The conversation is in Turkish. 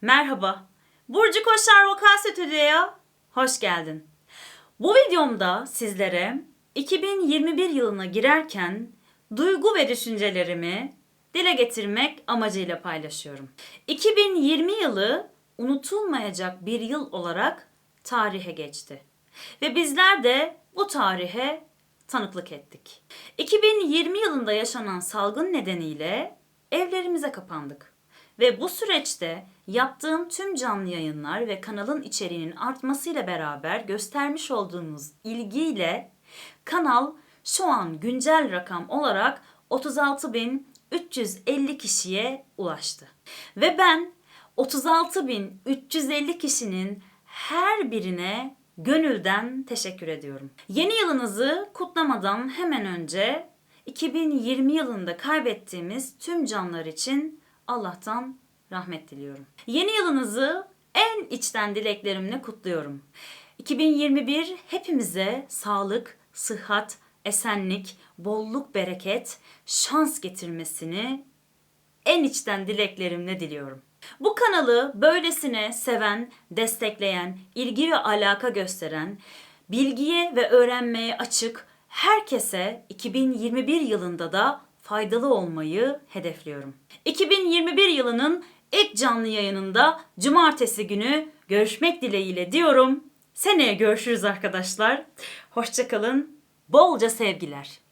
Merhaba. Burcu Koşar Vokal Stüdyo'ya hoş geldin. Bu videomda sizlere 2021 yılına girerken duygu ve düşüncelerimi dile getirmek amacıyla paylaşıyorum. 2020 yılı unutulmayacak bir yıl olarak tarihe geçti. Ve bizler de bu tarihe tanıklık ettik. 2020 yılında yaşanan salgın nedeniyle evlerimize kapandık. Ve bu süreçte yaptığım tüm canlı yayınlar ve kanalın içeriğinin artmasıyla beraber göstermiş olduğunuz ilgiyle kanal şu an güncel rakam olarak 36.350 kişiye ulaştı. Ve ben 36.350 kişinin her birine gönülden teşekkür ediyorum. Yeni yılınızı kutlamadan hemen önce 2020 yılında kaybettiğimiz tüm canlar için Allah'tan rahmet diliyorum. Yeni yılınızı en içten dileklerimle kutluyorum. 2021 hepimize sağlık, sıhhat, esenlik, bolluk, bereket, şans getirmesini en içten dileklerimle diliyorum. Bu kanalı böylesine seven, destekleyen, ilgi ve alaka gösteren, bilgiye ve öğrenmeye açık herkese 2021 yılında da faydalı olmayı hedefliyorum. 2021 yılının ilk canlı yayınında cumartesi günü görüşmek dileğiyle diyorum. Seneye görüşürüz arkadaşlar. Hoşçakalın. Bolca sevgiler.